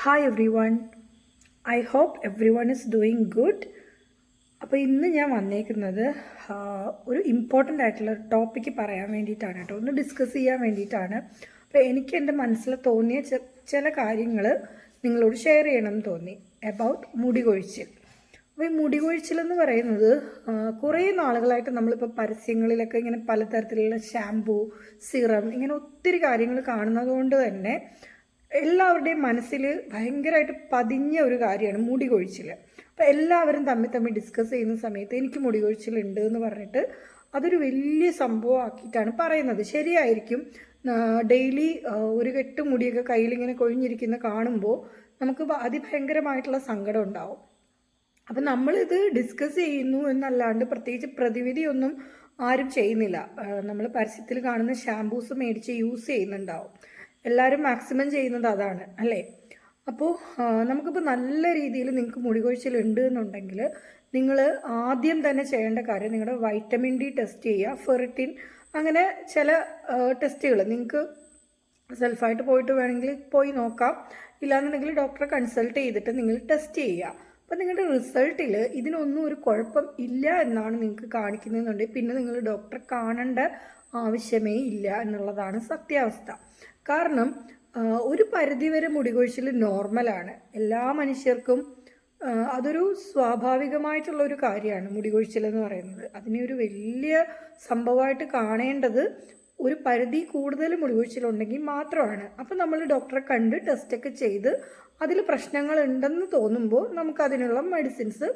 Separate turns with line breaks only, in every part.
Hi everyone I hope everyone is doing good അപ്പോൾ ഇന്ന് ഞാൻ വന്നേക്കുന്നത് ഒരു ഇമ്പോർട്ടന്റ് ആയിട്ടുള്ള ടോപ്പിക്ക് പറയാൻ വേണ്ടിയിട്ടാണ് കേട്ടോ. ഒന്ന് ഡിസ്കസ് ചെയ്യാൻ വേണ്ടിയിട്ടാണ്. അപ്പോൾ എനിക്ക് എന്റെ മനസ്സിൽ തോന്നിയ ചില കാര്യങ്ങൾ നിങ്ങളോട് ഷെയർ ചെയ്യണം എന്ന് തോന്നി അബൌട്ട് മുടി കൊഴിച്ചിൽ അപ്പോൾ ഈ മുടി കൊഴിച്ചിലെന്ന് പറയുന്നത് കുറേ നാളുകളായിട്ട് നമ്മളിപ്പോൾ പരസ്യങ്ങളിലൊക്കെ ഇങ്ങനെ പലതരത്തിലുള്ള ഷാംപൂ സിറം ഇങ്ങനെ ഒത്തിരി കാര്യങ്ങൾ കാണുന്നത് കൊണ്ട് തന്നെ എല്ലാവരുടെയും മനസ്സിൽ ഭയങ്കരമായിട്ട് പതിഞ്ഞ ഒരു കാര്യമാണ് മുടി കൊഴിച്ചിൽ അപ്പോൾ എല്ലാവരും തമ്മിൽ തമ്മിൽ ഡിസ്കസ് ചെയ്യുന്ന സമയത്ത് എനിക്ക് മുടി കൊഴിച്ചിലുണ്ട് എന്ന് പറഞ്ഞിട്ട് അതൊരു വലിയ സംഭവമാക്കിയിട്ടാണ് പറയുന്നത്. ശരിയായിരിക്കും. ഡെയിലി ഒരു കെട്ട് മുടിയൊക്കെ കയ്യിലിങ്ങനെ കൊഴിഞ്ഞിരിക്കുന്ന കാണുമ്പോൾ നമുക്ക് അതിഭയങ്കരമായിട്ടുള്ള സങ്കടം ഉണ്ടാവും. അപ്പം നമ്മളിത് ഡിസ്കസ് ചെയ്യുന്നു എന്നല്ലാണ്ട് പ്രത്യേകിച്ച് പ്രതിവിധിയൊന്നും ആരും ചെയ്യുന്നില്ല. നമ്മൾ പരസ്യത്തിൽ കാണുന്ന ഷാംപൂസ് മേടിച്ച് യൂസ് ചെയ്യുന്നുണ്ടാവും. എല്ലാവരും മാക്സിമം ചെയ്യുന്നത് അതാണ് അല്ലേ? അപ്പോൾ നമുക്കിപ്പോൾ നല്ല രീതിയിൽ നിങ്ങൾക്ക് മുടി കൊഴിച്ചിലുണ്ട് എന്നുണ്ടെങ്കിൽ നിങ്ങൾ ആദ്യം തന്നെ ചെയ്യേണ്ട കാര്യം നിങ്ങളുടെ വൈറ്റമിൻ ഡി ടെസ്റ്റ് ചെയ്യുക ഫെറിറ്റിൻ അങ്ങനെ ചില ടെസ്റ്റുകൾ നിങ്ങൾക്ക് സെൽഫായിട്ട് പോയിട്ട് വേണമെങ്കിൽ പോയി നോക്കാം. ഇല്ലാന്നുണ്ടെങ്കിൽ ഡോക്ടറെ കൺസൾട്ട് ചെയ്തിട്ട് നിങ്ങൾ ടെസ്റ്റ് ചെയ്യുക. അപ്പോൾ നിങ്ങളുടെ റിസൾട്ടിൽ ഇതിനൊന്നും ഒരു കുഴപ്പം ഇല്ല എന്നാണ് നിങ്ങൾക്ക് കാണിക്കുന്നതെന്നുണ്ടെങ്കിൽ പിന്നെ നിങ്ങൾ ഡോക്ടറെ കാണേണ്ട ആവശ്യമേ ഇല്ല എന്നുള്ളതാണ് സത്യാവസ്ഥ. കാരണം ഒരു പരിധിവരെ മുടികൊഴിച്ചിൽ നോർമലാണ്. എല്ലാ മനുഷ്യർക്കും അതൊരു സ്വാഭാവികമായിട്ടുള്ള ഒരു കാര്യമാണ് മുടികൊഴിച്ചിൽ എന്ന് പറയുന്നത്. അതിനെ ഒരു വലിയ സംഭവമായിട്ട് കാണേണ്ടത് ഒരു പരിധി കൂടുതൽ മുടികൊഴിച്ചിലുണ്ടെങ്കിൽ മാത്രമാണ്. അപ്പം നമ്മൾ ഡോക്ടറെ കണ്ട് ടെസ്റ്റൊക്കെ ചെയ്ത് അതിൽ പ്രശ്നങ്ങൾ ഉണ്ടെന്ന് തോന്നുമ്പോൾ നമുക്ക് അതിനുള്ള മെഡിസിൻസ്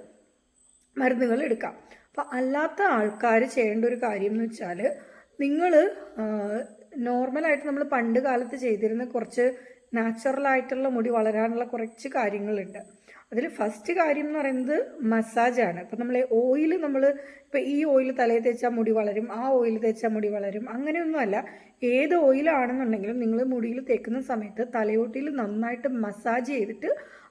മരുന്നുകൾ എടുക്കാം. അപ്പം അല്ലാത്ത ആൾക്കാർ ചെയ്യേണ്ട ഒരു കാര്യം എന്ന് വെച്ചാൽ നിങ്ങൾ നോർമലായിട്ട് നമ്മൾ പണ്ട് കാലത്ത് ചെയ്തിരുന്ന കുറച്ച് നാച്ചുറലായിട്ടുള്ള മുടി വളരാനുള്ള കുറച്ച് കാര്യങ്ങളുണ്ട്. അതിൽ ഫസ്റ്റ് കാര്യം എന്ന് പറയുന്നത് മസാജാണ് ഇപ്പം നമ്മൾ ഓയിൽ നമ്മൾ ഇപ്പം ഈ ഓയിൽ തലയിൽ തേച്ചാൽ മുടി വളരും ആ ഓയിൽ തേച്ചാൽ മുടി വളരും അങ്ങനെയൊന്നുമല്ല ഏത് ഓയിലാണെന്നുണ്ടെങ്കിലും നിങ്ങൾ മുടിയിൽ തേക്കുന്ന സമയത്ത് തലയോട്ടിയിൽ നന്നായിട്ട് മസാജ് ചെയ്തിട്ട്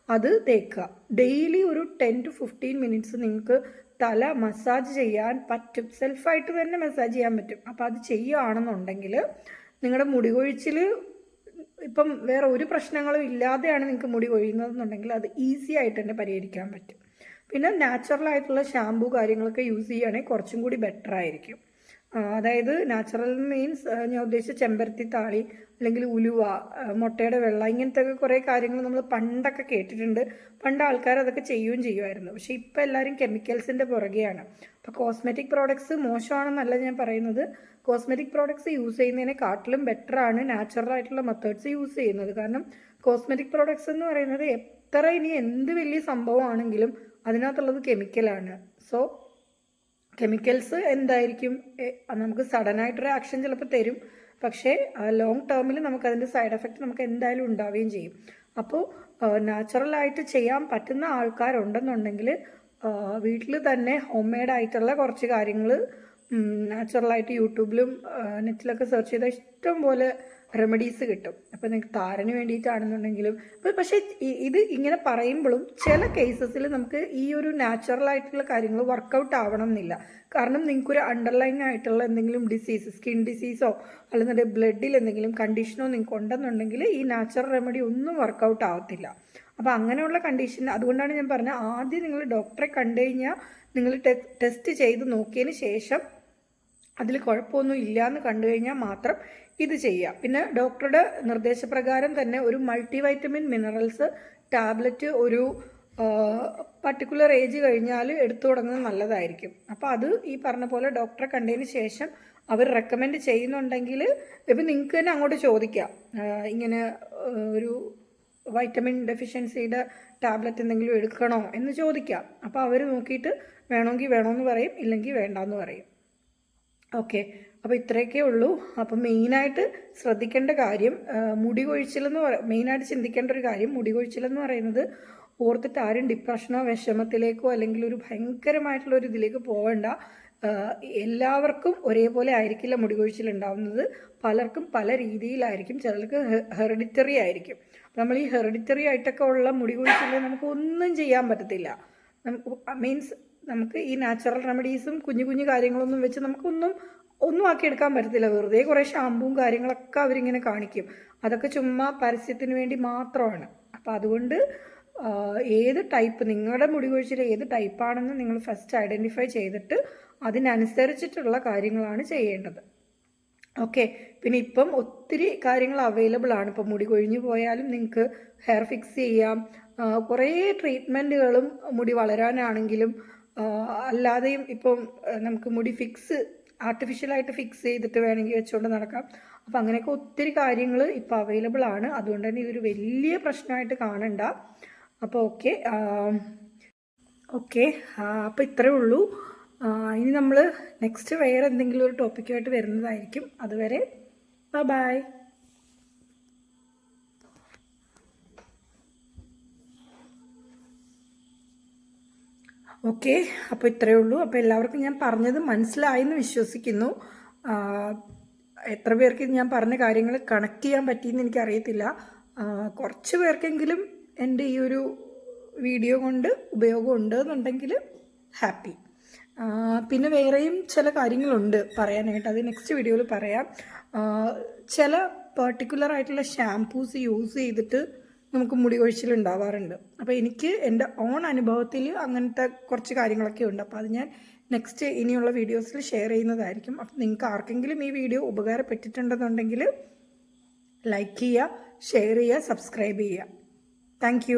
അത് തേക്കുക. ഡെയിലി ഒരു ടെൻ ടു ഫിഫ്റ്റീൻ മിനിറ്റ്സ് നിങ്ങൾക്ക് തല മസാജ് ചെയ്യാൻ പറ്റും. സെൽഫായിട്ട് തന്നെ മസാജ് ചെയ്യാൻ പറ്റും. അപ്പോൾ അത് ചെയ്യുകയാണെന്നുണ്ടെങ്കിൽ നിങ്ങളുടെ മുടി കൊഴിച്ചിൽ ഇപ്പം വേറെ ഒരു പ്രശ്നങ്ങളും ഇല്ലാതെയാണ് നിങ്ങൾക്ക് മുടി കൊഴിയുന്നതെന്നുണ്ടെങ്കിൽ അത് ഈസി ആയിട്ട് തന്നെ പരിഹരിക്കാൻ പറ്റും. പിന്നെ നാച്ചുറൽ ആയിട്ടുള്ള ഷാമ്പു കാര്യങ്ങളൊക്കെ യൂസ് ചെയ്യുകയാണെങ്കിൽ കുറച്ചും കൂടി ബെറ്റർ ആയിരിക്കും. അതായത് നാച്ചുറൽ മീൻസ് ഞാൻ ഉദ്ദേശിച്ച ചെമ്പരത്തി താളി അല്ലെങ്കിൽ ഉലുവ മുട്ടയുടെ വെള്ള ഇങ്ങനത്തെ കുറേ കാര്യങ്ങൾ നമ്മൾ പണ്ടൊക്കെ കേട്ടിട്ടുണ്ട്. പണ്ട് ആൾക്കാർ അതൊക്കെ ചെയ്യുകയും ചെയ്യുമായിരുന്നു. പക്ഷേ ഇപ്പം എല്ലാവരും കെമിക്കൽസിന്റെ പുറകെയാണ്. അപ്പോൾ കോസ്മെറ്റിക് പ്രോഡക്ട്സ് മോശമാണെന്നല്ല ഞാൻ പറയുന്നത്. കോസ്മെറ്റിക് പ്രോഡക്ട്സ് യൂസ് ചെയ്യുന്നതിനെക്കാട്ടിലും ബെറ്റർ ആണ്. നാച്ചുറൽ ആയിട്ടുള്ള മെത്തേഡ്സ് യൂസ് ചെയ്യുന്നത്. കാരണം കോസ്മെറ്റിക് പ്രോഡക്ട്സ് എന്ന് പറയുന്നത് എത്ര ഇനി എന്ത് വലിയ സംഭവമാണെങ്കിലും അതിനകത്തുള്ളത് കെമിക്കലാണ് സോ കെമിക്കൽസ് എന്തായിരിക്കും? നമുക്ക് നമുക്ക് സഡനായിട്ടൊരു ആക്ഷൻ ചിലപ്പോൾ തരും. പക്ഷേ ലോങ് ടേമിൽ നമുക്ക് അതിന്റെ സൈഡ് എഫക്റ്റ് നമുക്ക് എന്തായാലും ഉണ്ടാവുകയും ചെയ്യും. അപ്പോൾ നാച്ചുറലായിട്ട് ചെയ്യാൻ പറ്റുന്ന ആൾക്കാരുണ്ടെന്നുണ്ടെങ്കിൽ വീട്ടിൽ തന്നെ ഹോം മെയ്ഡ് ആയിട്ടുള്ള കുറച്ച് കാര്യങ്ങൾ നാച്ചുറലായിട്ട് യൂട്യൂബിലും നെറ്റിലൊക്കെ സെർച്ച് ചെയ്താൽ ഇഷ്ടം പോലെ റെമഡീസ് കിട്ടും. അപ്പോൾ നിങ്ങൾക്ക് താരന് വേണ്ടിയിട്ടാണെന്നുണ്ടെങ്കിലും അപ്പോൾ പക്ഷേ ഇത് ഇങ്ങനെ പറയുമ്പോഴും ചില കേസസിൽ നമുക്ക് ഈ ഒരു നാച്ചുറൽ ആയിട്ടുള്ള കാര്യങ്ങൾ വർക്കൗട്ട് ആവണം എന്നില്ല കാരണം നിങ്ങൾക്കൊരു അണ്ടർലൈൻ ആയിട്ടുള്ള എന്തെങ്കിലും ഡിസീസ് സ്കിൻ ഡിസീസോ അല്ലെന്നുണ്ടെങ്കിൽ ബ്ലഡിൽ എന്തെങ്കിലും കണ്ടീഷനോ നിങ്ങൾക്ക് ഉണ്ടെന്നുണ്ടെങ്കിൽ ഈ നാച്ചുറൽ റെമഡി ഒന്നും വർക്കൗട്ട് ആവത്തില്ല. അപ്പോൾ അങ്ങനെയുള്ള കണ്ടീഷൻ അതുകൊണ്ടാണ് ഞാൻ പറഞ്ഞത് ആദ്യം നിങ്ങൾ ഡോക്ടറെ കണ്ടു കഴിഞ്ഞാൽ നിങ്ങൾ ടെസ്റ്റ് ചെയ്ത് നോക്കിയതിന് ശേഷം അതിൽ കുഴപ്പമൊന്നും ഇല്ല എന്ന് കണ്ടു കഴിഞ്ഞാൽ മാത്രം ഇത് ചെയ്യാം പിന്നെ ഡോക്ടറുടെ നിർദ്ദേശപ്രകാരം തന്നെ ഒരു മൾട്ടി വൈറ്റമിൻ മിനറൽസ് ടാബ്ലറ്റ് ഒരു പർട്ടിക്കുലർ ഏജ് കഴിഞ്ഞാൽ എടുത്തു തുടങ്ങുന്നത് നല്ലതായിരിക്കും. അപ്പോൾ അത് ഈ പറഞ്ഞ പോലെ ഡോക്ടറെ കണ്ടതിന് ശേഷം അവർ റെക്കമെൻഡ് ചെയ്യുന്നുണ്ടെങ്കിൽ ഇപ്പം നിങ്ങൾക്ക് തന്നെ അങ്ങോട്ട് ചോദിക്കാം. ഇങ്ങനെ ഒരു വൈറ്റമിൻ ഡെഫിഷ്യൻസിയുടെ ടാബ്ലറ്റ് എന്തെങ്കിലും എടുക്കണോ എന്ന് ചോദിക്കാം. അപ്പോൾ അവർ നോക്കിയിട്ട് വേണമെങ്കിൽ വേണമെന്ന് പറയും ഇല്ലെങ്കിൽ വേണ്ടാന്ന് പറയും. ഓക്കെ. അപ്പോൾ ഇത്രയൊക്കെ ഉള്ളൂ. അപ്പം മെയിനായിട്ട് ശ്രദ്ധിക്കേണ്ട കാര്യം മുടി കൊഴിച്ചിലെന്ന് പറ മെയിനായിട്ട് ചിന്തിക്കേണ്ട ഒരു കാര്യം മുടി കൊഴിച്ചിലെന്ന് പറയുന്നത് ഓർത്തിട്ട് ആരും ഡിപ്രഷനോ വിഷമത്തിലേക്കോ അല്ലെങ്കിൽ ഒരു ഭയങ്കരമായിട്ടുള്ള ഒരു ഇതിലേക്ക് പോകണ്ട എല്ലാവർക്കും ഒരേപോലെ ആയിരിക്കില്ല മുടി കൊഴിച്ചിൽ ഉണ്ടാവുന്നത്. പലർക്കും പല രീതിയിലായിരിക്കും. ചിലർക്ക് ഹെറിഡിറ്ററി ആയിരിക്കും. നമ്മൾ ഈ ഹെറിഡിറ്ററി ആയിട്ടൊക്കെ ഉള്ള മുടി കൊഴിച്ചിൽ നമുക്ക് ഒന്നും ചെയ്യാൻ പറ്റത്തില്ല. മീൻസ് നമുക്ക് ഈ നാച്ചുറൽ റെമഡീസും കുഞ്ഞു കുഞ്ഞു കാര്യങ്ങളൊന്നും വെച്ച് നമുക്കൊന്നും ഒന്നും ആക്കിയെടുക്കാൻ പറ്റത്തില്ല. വെറുതെ കുറേ ഷാമ്പുവും കാര്യങ്ങളൊക്കെ അവരിങ്ങനെ കാണിക്കും. അതൊക്കെ ചുമ്മാ പരസ്യത്തിന് വേണ്ടി മാത്രമാണ്. അപ്പോൾ അതുകൊണ്ട് ഏത് ടൈപ്പ് നിങ്ങളുടെ മുടി കൊഴിച്ചിൽ ഏത് ടൈപ്പാണെന്ന് നിങ്ങൾ ഫസ്റ്റ് ഐഡന്റിഫൈ ചെയ്തിട്ട് അതിനനുസരിച്ചിട്ടുള്ള കാര്യങ്ങളാണ് ചെയ്യേണ്ടത്. ഓക്കെ പിന്നെ ഇപ്പം ഒത്തിരി കാര്യങ്ങൾ അവൈലബിൾ ആണ്. ഇപ്പം മുടി കൊഴിഞ്ഞു പോയാലും നിങ്ങൾക്ക് ഹെയർ ഫിക്സ് ചെയ്യാം. കുറേ ട്രീറ്റ്മെന്റുകളും മുടി വളരാനാണെങ്കിലും അല്ലാതെയും ഇപ്പം നമുക്ക് മുടി ഫിക്സ് ആർട്ടിഫിഷ്യലായിട്ട് ഫിക്സ് ചെയ്തിട്ട് വേണമെങ്കിൽ വെച്ചുകൊണ്ട് നടക്കാം. അപ്പം അങ്ങനെയൊക്കെ ഒത്തിരി കാര്യങ്ങൾ ഇപ്പോൾ അവൈലബിൾ ആണ്. അതുകൊണ്ട് തന്നെ ഇതൊരു വലിയ പ്രശ്നമായിട്ട് കാണണ്ട. അപ്പോൾ ഓക്കെ ഓക്കെ അപ്പോൾ ഇത്രയേ ഉള്ളൂ. ഇനി നമ്മൾ നെക്സ്റ്റ് വേറെ എന്തെങ്കിലും ഒരു ടോപ്പിക്കുമായിട്ട് വരുന്നതായിരിക്കും. അതുവരെ ബൈ ഓക്കെ അപ്പോൾ ഇത്രയേ ഉള്ളൂ. അപ്പോൾ എല്ലാവർക്കും ഞാൻ പറഞ്ഞത് മനസ്സിലായെന്ന് വിശ്വസിക്കുന്നു. എത്ര പേർക്ക് ഞാൻ പറഞ്ഞ കാര്യങ്ങൾ കണക്ട് ചെയ്യാൻ പറ്റിയെന്ന് എനിക്കറിയത്തില്ല. കുറച്ച് പേർക്കെങ്കിലും എന്റെ ഈ ഒരു വീഡിയോ കൊണ്ട് ഉപയോഗം ഉണ്ട് എന്നുണ്ടെങ്കിൽ ഹാപ്പി പിന്നെ വേറെയും ചില കാര്യങ്ങളുണ്ട് പറയാനായിട്ട്. അത് നെക്സ്റ്റ് വീഡിയോയിൽ പറയാം. ചില പെർട്ടിക്കുലർ ആയിട്ടുള്ള ഷാംപൂസ് യൂസ് ചെയ്തിട്ട് നമുക്ക് മുടി കൊഴിച്ചിൽ ഉണ്ടാവാറുണ്ട്. അപ്പോൾ എനിക്ക് എന്റെ ഓൺ അനുഭവത്തിൽ അങ്ങനത്തെ കുറച്ച് കാര്യങ്ങളൊക്കെ ഉണ്ട്. അപ്പോൾ അത് ഞാൻ നെക്സ്റ്റ് ഇനിയുള്ള വീഡിയോസിൽ ഷെയർ ചെയ്യുന്നതായിരിക്കും. അപ്പോൾ നിങ്ങൾക്ക് ആർക്കെങ്കിലും ഈ വീഡിയോ ഉപകാരപ്പെട്ടിട്ടുണ്ടെന്നുണ്ടെങ്കിൽ ലൈക്ക് ചെയ്യുക ഷെയർ ചെയ്യുക സബ്സ്ക്രൈബ് ചെയ്യുക. താങ്ക്